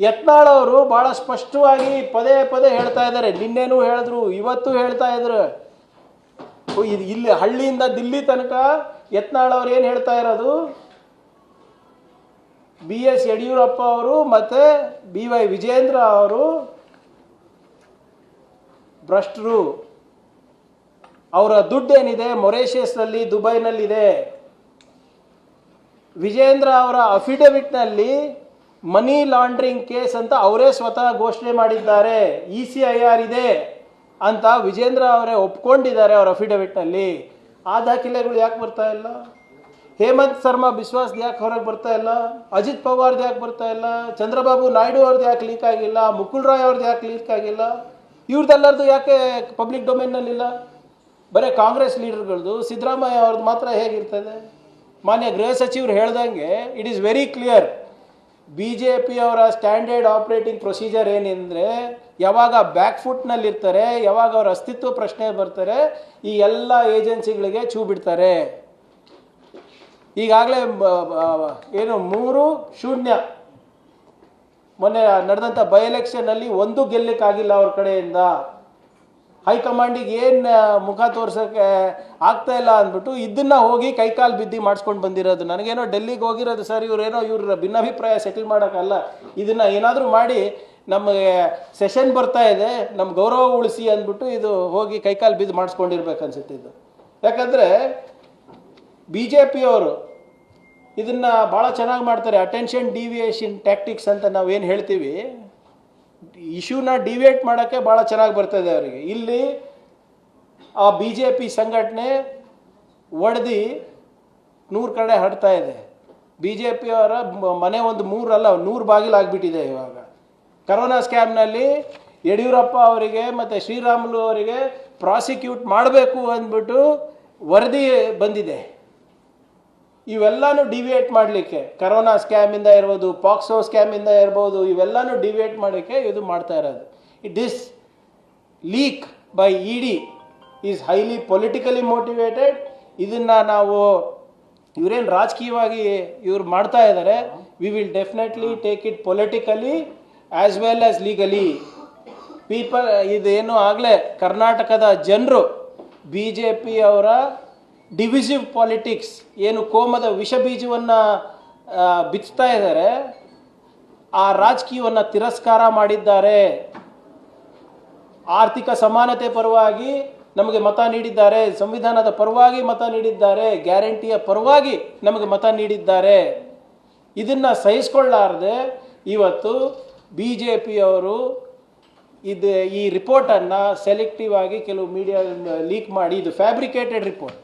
ಯತ್ನಾಳ್ ಅವರು ಬಹಳ ಸ್ಪಷ್ಟವಾಗಿ ಪದೇ ಪದೇ ಹೇಳ್ತಾ ಇದ್ದಾರೆ. ನಿನ್ನೆನೂ ಹೇಳಿದ್ರು, ಇವತ್ತು ಹೇಳ್ತಾ ಇದ್ರು. ಇದು ಇಲ್ಲಿ ಹಳ್ಳಿಯಿಂದ ದಿಲ್ಲಿ ತನಕ ಯತ್ನಾಳ್ ಅವ್ರು ಏನು ಹೇಳ್ತಾ ಇರೋದು? ಬಿ ಎಸ್ ಯಡಿಯೂರಪ್ಪ ಅವರು ಮತ್ತೆ ಬಿ ವೈ ವಿಜೇಂದ್ರ ಅವರು ಭ್ರಷ್ಟರು. ಅವರ ದುಡ್ಡು ಏನಿದೆ ಮೊರೇಷಿಯಸ್ನಲ್ಲಿ, ದುಬೈನಲ್ಲಿದೆ. ವಿಜೇಂದ್ರ ಅವರ ಅಫಿಡವಿಟ್ನಲ್ಲಿ ಮನಿ ಲಾಂಡ್ರಿಂಗ್ ಕೇಸ್ ಅಂತ ಅವರೇ ಸ್ವತಃ ಘೋಷಣೆ ಮಾಡಿದ್ದಾರೆ. ಇ ಸಿ ಐ ಆರ್ ಇದೆ ಅಂತ ವಿಜೇಂದ್ರ ಅವರೇ ಒಪ್ಕೊಂಡಿದ್ದಾರೆ ಅವರ ಅಫಿಡವಿಟ್ನಲ್ಲಿ. ಆ ದಾಖಲೆಗಳು ಯಾಕೆ ಬರ್ತಾ ಇಲ್ಲ? ಹೇಮಂತ್ ಶರ್ಮಾ ಬಿಶ್ವಾಸ್ ಯಾಕೆ ಹೊರಗೆ ಬರ್ತಾ ಇಲ್ಲ? ಅಜಿತ್ ಪವಾರ್ದು ಯಾಕೆ ಬರ್ತಾ ಇಲ್ಲ? ಚಂದ್ರಬಾಬು ನಾಯ್ಡು ಅವ್ರದ್ದು ಯಾಕೆ ಲೀಕ್ ಆಗಿಲ್ಲ? ಮುಕುಲ್ ರಾಯ್ ಅವ್ರದ್ದು ಯಾಕೆ ಲೀಕ್ ಆಗಿಲ್ಲ? ಇವ್ರದ್ದೆಲ್ಲರದು ಯಾಕೆ ಪಬ್ಲಿಕ್ ಡೊಮೇನ್ನಲ್ಲಿಲ್ಲ ಬರೀ ಕಾಂಗ್ರೆಸ್ ಲೀಡರ್ಗಳದ್ದು ಸಿದ್ದರಾಮಯ್ಯ ಅವ್ರದ್ದು ಮಾತ್ರ ಹೇಗಿರ್ತದೆ? ಮಾನ್ಯ ಗೃಹ ಸಚಿವರು ಹೇಳ್ದಂಗೆ it is very clear B J ಪಿಯವರ standard operating procedure ಏನೆಂದರೆ, ಯಾವಾಗ ಬ್ಯಾಕ್ ಫುಟ್ನಲ್ಲಿರ್ತಾರೆ ಯಾವಾಗ ಅವರ ಅಸ್ತಿತ್ವ ಪ್ರಶ್ನೆ ಬರ್ತಾರೆ, ಈ ಎಲ್ಲ ಏಜೆನ್ಸಿಗಳಿಗೆ ಚೂ ಬಿಡ್ತಾರೆ ಈಗಾಗಲೇ ಏನು, ಮೂರು ಶೂನ್ಯ. ಮೊನ್ನೆ ನಡೆದಂಥ ಬೈ ಎಲೆಕ್ಷನ್ನಲ್ಲಿ ಒಂದು ಗೆಲ್ಲಕ್ಕಾಗಿಲ್ಲ ಅವ್ರ ಕಡೆಯಿಂದ. ಹೈಕಮಾಂಡಿಗೆ ಏನು ಮುಖ ತೋರ್ಸೋಕ್ಕೆ ಆಗ್ತಾ ಇಲ್ಲ ಅಂದ್ಬಿಟ್ಟು ಇದನ್ನ ಹೋಗಿ ಕೈಕಾಲು ಬಿದ್ದಿ ಮಾಡಿಸ್ಕೊಂಡು ಬಂದಿರೋದು. ನನಗೇನೋ ಡೆಲ್ಲಿಗೆ ಹೋಗಿರೋದು ಸರ್, ಇವರೇನೋ ಇವ್ರ ಭಿನ್ನಾಭಿಪ್ರಾಯ ಸೆಟಲ್ ಮಾಡೋಕ್ಕಲ್ಲ. ಇದನ್ನು ಏನಾದರೂ ಮಾಡಿ ನಮಗೆ ಸೆಷನ್ ಬರ್ತಾ ಇದೆ ನಮ್ಮ ಗೌರವ ಉಳಿಸಿ ಅಂದ್ಬಿಟ್ಟು ಇದು ಹೋಗಿ ಕೈಕಾಲು ಬಿದ್ದು ಮಾಡಿಸ್ಕೊಂಡಿರ್ಬೇಕು ಅನ್ಸುತ್ತೆ ಇದು. ಯಾಕಂದರೆ ಬಿ ಜೆ ಪಿಯವರು ಇದನ್ನು ಭಾಳ ಚೆನ್ನಾಗಿ ಮಾಡ್ತಾರೆ. ಅಟೆನ್ಷನ್ ಡಿವಿಯೇಷನ್ ಟ್ಯಾಕ್ಟಿಕ್ಸ್ ಅಂತ ನಾವೇನು ಹೇಳ್ತೀವಿ ಇಶ್ಯೂನ ಡಿವೇಟ್ ಮಾಡೋಕ್ಕೆ ಭಾಳ ಚೆನ್ನಾಗಿ ಬರ್ತದೆ ಅವರಿಗೆ. ಇಲ್ಲಿ ಆ ಬಿ ಜೆ ಪಿ ಸಂಘಟನೆ ಒಡೆದು ನೂರು ಕಡೆ ಹರಡ್ತಾ ಇದೆ. ಬಿ ಜೆ ಪಿಯವರ ಮನೆ ಒಂದು ಮೂರಲ್ಲ, ನೂರು ಬಾಗಿಲಾಗ್ಬಿಟ್ಟಿದೆ ಇವಾಗ. ಕರೋನಾ ಸ್ಕ್ಯಾಮ್ನಲ್ಲಿ ಯಡಿಯೂರಪ್ಪ ಅವರಿಗೆ ಮತ್ತು ಶ್ರೀರಾಮುಲು ಅವರಿಗೆ ಪ್ರಾಸಿಕ್ಯೂಟ್ ಮಾಡಬೇಕು ಅಂದ್ಬಿಟ್ಟು ವರದಿ ಬಂದಿದೆ. ಇವೆಲ್ಲನೂ ಡಿವಿಯೇಟ್ ಮಾಡಲಿಕ್ಕೆ. ಕರೋನಾ ಸ್ಕ್ಯಾಮಿಂದ ಇರ್ಬೋದು ಪಾಕ್ಸೋ ಸ್ಕ್ಯಾಮಿಂದ ಇರ್ಬೋದು, ಇವೆಲ್ಲನೂ ಡಿವಿಯೇಟ್ ಮಾಡೋಕ್ಕೆ ಇದು ಮಾಡ್ತಾ ಇರೋದು. It is leak by E D is highly politically motivated ಇದನ್ನು ನಾವು ಇವರೇನು ರಾಜಕೀಯವಾಗಿ ಇವ್ರು ಮಾಡ್ತಾ ಇದ್ದಾರೆ we will definitely take it politically as well as legally people ಇದೇನು ಆಗಲೇ, ಕರ್ನಾಟಕದ ಜನರು ಬಿ ಜೆ ಪಿ ಅವರ ಡಿವಿಸಿವ್ ಪಾಲಿಟಿಕ್ಸ್ ಏನು ಕೋಮದ ವಿಷ ಬೀಜವನ್ನು ಬಿಚ್ಚುತ್ತಾ ಇದ್ದಾರೆ, ಆ ರಾಜಕೀಯವನ್ನು ತಿರಸ್ಕಾರ ಮಾಡಿದ್ದಾರೆ. ಆರ್ಥಿಕ ಸಮಾನತೆ ಪರವಾಗಿ ನಮಗೆ ಮತ ನೀಡಿದ್ದಾರೆ, ಸಂವಿಧಾನದ ಪರವಾಗಿ ಮತ ನೀಡಿದ್ದಾರೆ, ಗ್ಯಾರಂಟಿಯ ಪರವಾಗಿ ನಮಗೆ ಮತ ನೀಡಿದ್ದಾರೆ. ಇದನ್ನು ಸಹಿಸ್ಕೊಳ್ಳಾರದೆ ಇವತ್ತು ಬಿ ಜೆ ಪಿಯವರು ಇದು ಈ ರಿಪೋರ್ಟನ್ನು ಸೆಲೆಕ್ಟಿವ್ ಆಗಿ ಕೆಲವು ಮೀಡಿಯಾ ಲೀಕ್ ಮಾಡಿ, ಇದು ಫ್ಯಾಬ್ರಿಕೇಟೆಡ್ ರಿಪೋರ್ಟ್.